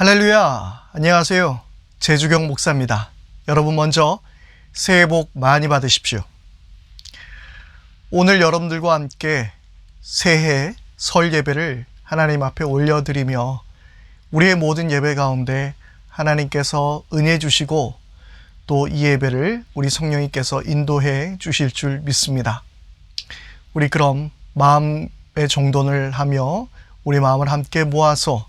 할렐루야. 안녕하세요. 제주경 목사입니다. 여러분 먼저 새해 복 많이 받으십시오. 오늘 여러분들과 함께 새해 설 예배를 하나님 앞에 올려드리며 우리의 모든 예배 가운데 하나님께서 은혜 주시고 또 이 예배를 우리 성령님께서 인도해 주실 줄 믿습니다. 우리 그럼 마음의 정돈을 하며 우리 마음을 함께 모아서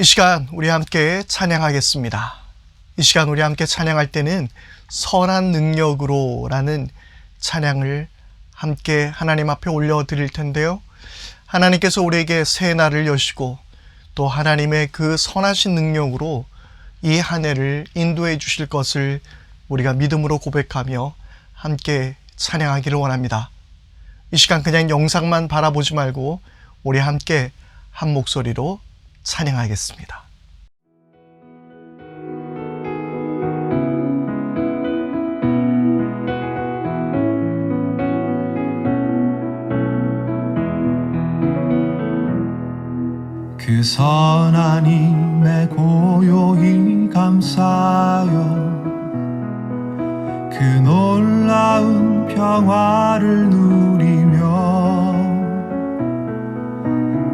이 시간 우리 함께 찬양하겠습니다. 이 시간 우리 함께 찬양할 때는 선한 능력으로 라는 찬양을 함께 하나님 앞에 올려드릴 텐데요. 하나님께서 우리에게 새 날을 여시고 또 하나님의 그 선하신 능력으로 이 한 해를 인도해 주실 것을 우리가 믿음으로 고백하며 함께 찬양하기를 원합니다. 이 시간 그냥 영상만 바라보지 말고 우리 함께 한 목소리로 찬양하겠습니다. 그 힘에 고요히 감사여 그 놀라운 평화를 누리며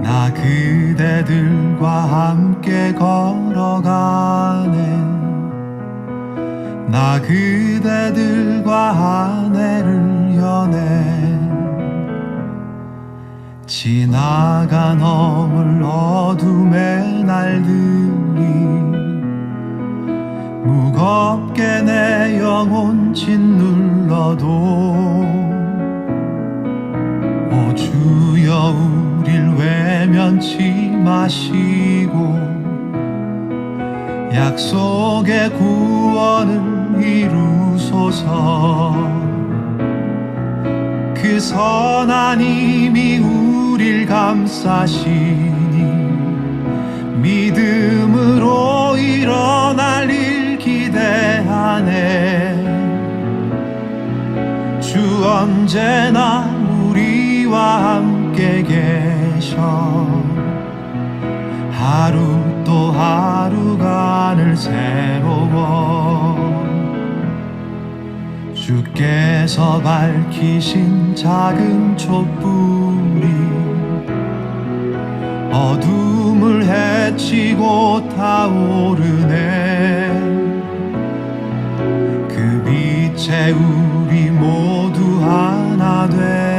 나 그대들과 함께 걸어가네. 나 그대들과 한 해를 여네. 지나가 넘을 어둠의 날들이 무겁게 내 영혼 짓눌러도 마시고 약속의 구원을 이루소서. 그 선한 힘이 우릴 감싸시니 믿음으로 일어날 일 기대하네 주 언제나 우리와 함께 계셔 하루 또 하루가 늘 새로워. 주께서 밝히신 작은 촛불이 어둠을 헤치고 타오르네. 그 빛에 우리 모두 하나 되어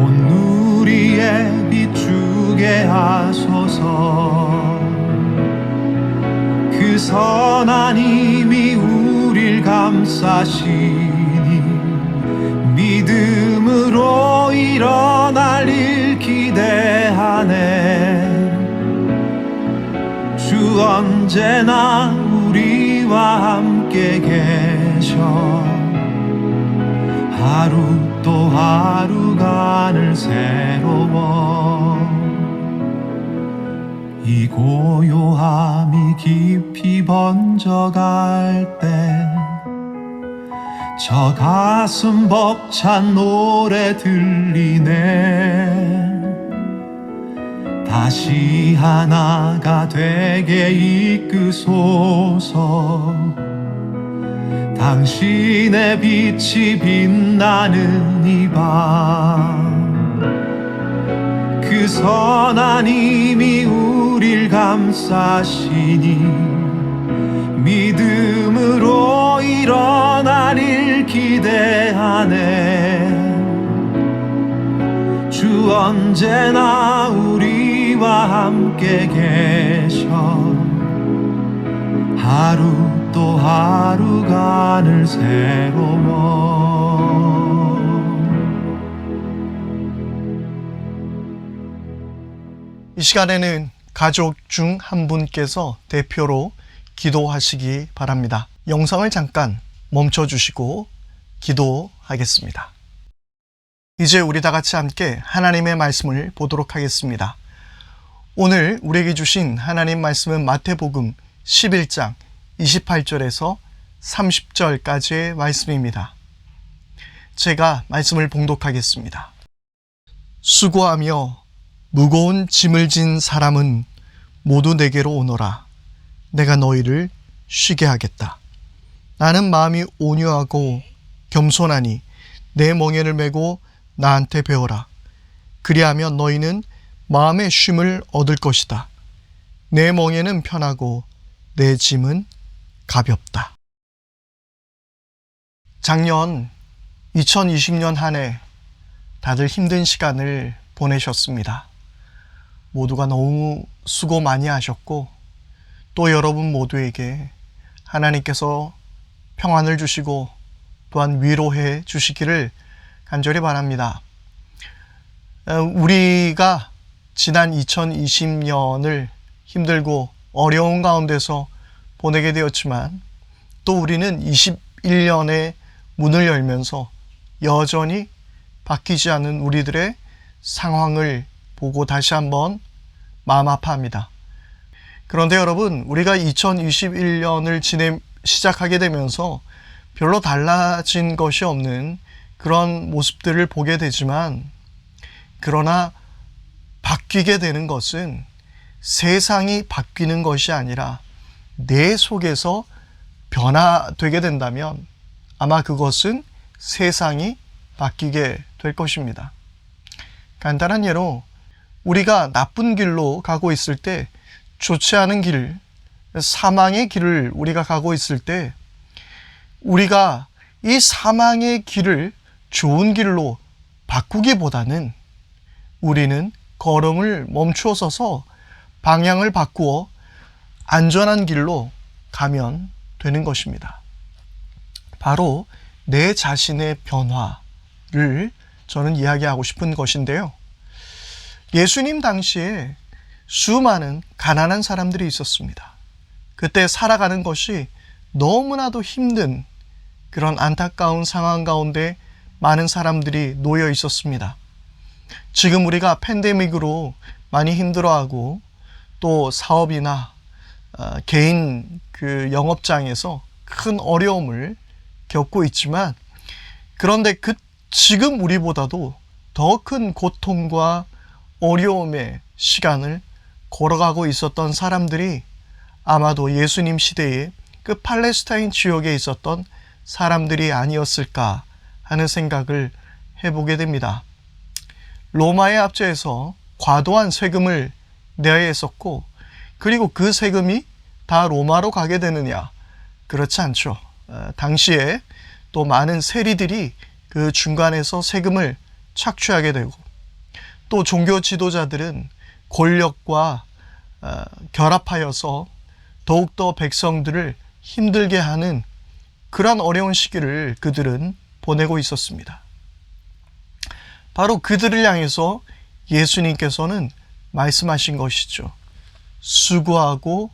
온 누리에 비추게 하소서. 그 선한 힘이 우릴 감싸시니 믿음으로 일어날 일 기대하네. 주 언제나 우리와 함께 계셔 하루 또 하루가 늘 새로워. 이 고요함이 깊이 번져갈 때 저 가슴 벅찬 노래 들리네. 다시 하나가 되게 이끄소서 당신의 빛이 빛나는 이 밤. 그 선한 힘이 우릴 감싸시니 믿음으로 일어나릴 기대하네. 주 언제나 우리와 함께 계셔. 하루 또 하루가 늘 새로워 이 시간에는 가족 중 한 분께서 대표로 기도하시기 바랍니다. 영상을 잠깐 멈춰 주시고 기도하겠습니다. 이제 우리 다 같이 함께 하나님의 말씀을 보도록 하겠습니다. 오늘 우리에게 주신 하나님 말씀은 마태복음 11장 28절에서 30절까지의 말씀입니다. 제가 말씀을 봉독하겠습니다. 수고하며 무거운 짐을 진 사람은 모두 내게로 오너라. 내가 너희를 쉬게 하겠다. 나는 마음이 온유하고 겸손하니 내 멍에를 메고 나한테 배워라. 그리하면 너희는 마음의 쉼을 얻을 것이다. 내 멍에는 편하고 내 짐은 가볍다. 작년 2020년 한 해 다들 힘든 시간을 보내셨습니다. 모두가 너무 수고 많이 하셨고 또 여러분 모두에게 하나님께서 평안을 주시고 또한 위로해 주시기를 간절히 바랍니다. 어, 우리가 지난 2020년을 힘들고 어려운 가운데서 보내게 되었지만 또 우리는 21년의 문을 열면서 여전히 바뀌지 않은 우리들의 상황을 보고 다시 한번 마음 아파합니다. 그런데 여러분, 우리가 2021년을 지내 시작하게 되면서 별로 달라진 것이 없는 그런 모습들을 보게 되지만, 그러나 바뀌게 되는 것은 세상이 바뀌는 것이 아니라 내 속에서 변화되게 된다면 아마 그것은 세상이 바뀌게 될 것입니다. 간단한 예로 우리가 나쁜 길로 가고 있을 때 좋지 않은 길, 사망의 길을 우리가 가고 있을 때 우리가 이 사망의 길을 좋은 길로 바꾸기보다는 우리는 걸음을 멈추어 서서 방향을 바꾸어 안전한 길로 가면 되는 것입니다. 바로 내 자신의 변화를 저는 이야기하고 싶은 것인데요. 예수님 당시에 수많은 가난한 사람들이 있었습니다. 그때 살아가는 것이 너무나도 힘든 그런 안타까운 상황 가운데 많은 사람들이 놓여 있었습니다. 지금 우리가 팬데믹으로 많이 힘들어하고 또 사업이나 어, 개인 그 영업장에서 큰 어려움을 겪고 있지만 그런데 그 지금 우리보다도 더 큰 고통과 어려움의 시간을 걸어가고 있었던 사람들이 아마도 예수님 시대에 그 팔레스타인 지역에 있었던 사람들이 아니었을까 하는 생각을 해보게 됩니다. 로마의 압제에서 과도한 세금을 내야 했었고, 그리고 그 세금이 다 로마로 가게 되느냐? 그렇지 않죠. 어, 당시에 또 많은 세리들이 그 중간에서 세금을 착취하게 되고, 또 종교 지도자들은 권력과 어, 결합하여서 더욱더 백성들을 힘들게 하는 그러한 어려운 시기를 그들은 보내고 있었습니다. 바로 그들을 향해서 예수님께서는 말씀하신 것이죠. 수고하고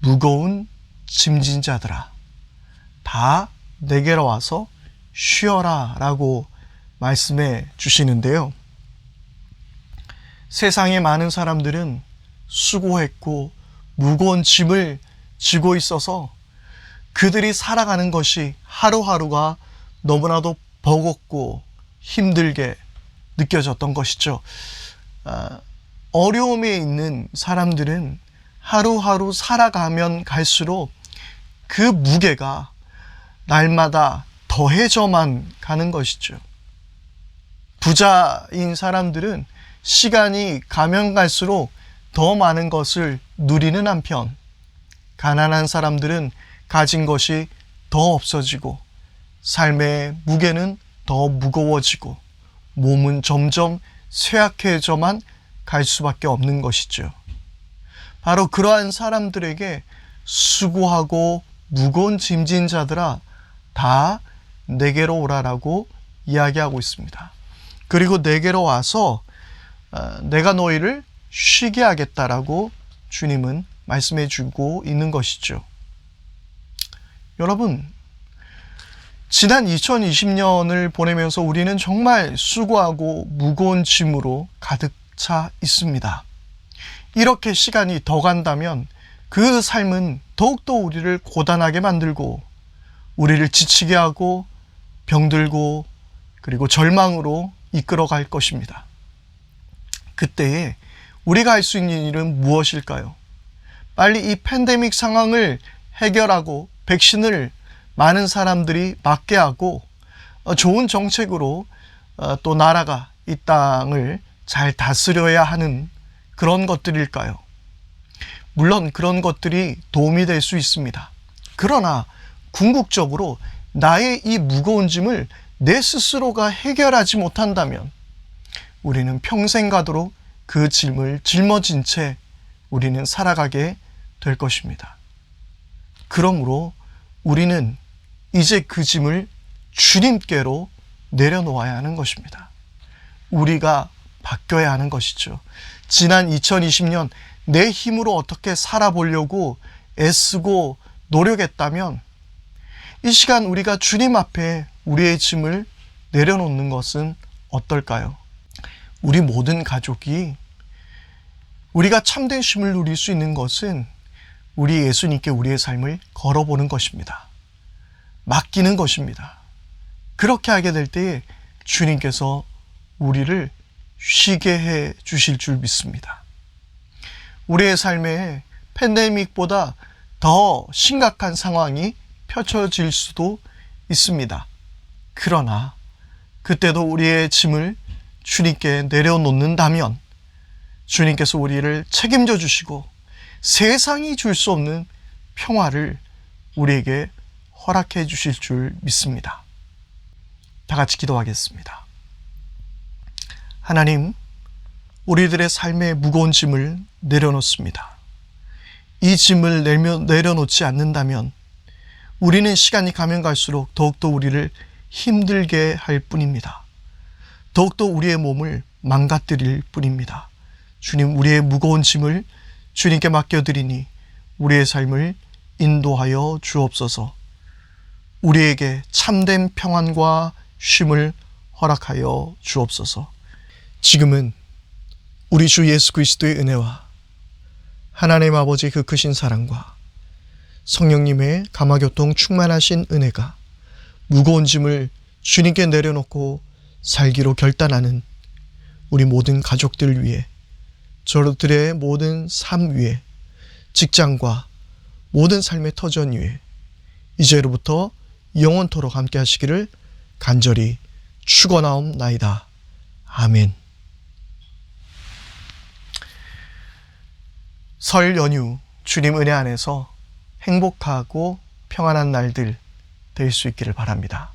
무거운 짐진 자들아, 다 내게로 와서 쉬어라 라고 말씀해 주시는데요. 세상의 많은 사람들은 수고했고 무거운 짐을 지고 있어서 그들이 살아가는 것이 하루하루가 너무나도 버겁고 힘들게 느껴졌던 것이죠. 아, 어려움에 있는 사람들은 하루하루 살아가면 갈수록 그 무게가 날마다 더해져만 가는 것이죠. 부자인 사람들은 시간이 가면 갈수록 더 많은 것을 누리는 한편 가난한 사람들은 가진 것이 더 없어지고 삶의 무게는 더 무거워지고 몸은 점점 쇠약해져만 갈 수밖에 없는 것이죠. 바로 그러한 사람들에게 수고하고 무거운 짐진 자들아 다 내게로 오라라고 이야기하고 있습니다. 그리고 내게로 와서 어, 내가 너희를 쉬게 하겠다라고 주님은 말씀해 주고 있는 것이죠. 여러분, 지난 2020년을 보내면서 우리는 정말 수고하고 무거운 짐으로 가득 차 있습니다. 이렇게 시간이 더 간다면 그 삶은 더욱더 우리를 고단하게 만들고 우리를 지치게 하고 병들고 그리고 절망으로 이끌어 갈 것입니다. 그때에 우리가 할 수 있는 일은 무엇일까요? 빨리 이 팬데믹 상황을 해결하고 백신을 많은 사람들이 맞게 하고 어, 좋은 정책으로 어, 또 나라가 이 땅을 잘 다스려야 하는 그런 것들일까요? 물론 그런 것들이 도움이 될 수 있습니다. 그러나 궁극적으로 나의 이 무거운 짐을 내 스스로가 해결하지 못한다면 우리는 평생 가도록 그 짐을 짊어진 채 우리는 살아가게 될 것입니다. 그러므로 우리는 이제 그 짐을 주님께로 내려놓아야 하는 것입니다. 우리가 바뀌어야 하는 것이죠. 지난 2020년 내 힘으로 어떻게 살아보려고 애쓰고 노력했다면 이 시간 우리가 주님 앞에 우리의 짐을 내려놓는 것은 어떨까요? 우리 모든 가족이 우리가 참된 쉼을 누릴 수 있는 것은 우리 예수님께 우리의 삶을 걸어보는 것입니다. 맡기는 것입니다. 그렇게 하게 될 때에 주님께서 우리를 쉬게 해 주실 줄 믿습니다. 우리의 삶에 팬데믹보다 더 심각한 상황이 펼쳐질 수도 있습니다. 그러나 그때도 우리의 짐을 주님께 내려놓는다면 주님께서 우리를 책임져 주시고 세상이 줄 수 없는 평화를 우리에게 허락해 주실 줄 믿습니다. 다 같이 기도하겠습니다. 하나님, 우리들의 삶의 무거운 짐을 내려놓습니다. 이 짐을 내려, 내려놓지 않는다면 우리는 시간이 가면 갈수록 더욱더 우리를 힘들게 할 뿐입니다. 더욱더 우리의 몸을 망가뜨릴 뿐입니다. 주님, 우리의 무거운 짐을 주님께 맡겨드리니 우리의 삶을 인도하여 주옵소서. 우리에게 참된 평안과 쉼을 허락하여 주옵소서. 지금은 우리 주 예수 그리스도의 은혜와 하나님 아버지 그 크신 사랑과 성령님의 감화교통 충만하신 은혜가 무거운 짐을 주님께 내려놓고 살기로 결단하는 우리 모든 가족들 위해 저들의 모든 삶 위에 직장과 모든 삶의 터전 위에 이제로부터 영원토록 함께 하시기를 간절히 축원하옵나이다. 아멘. 설 연휴 주님 은혜 안에서 행복하고 평안한 날들 될 수 있기를 바랍니다.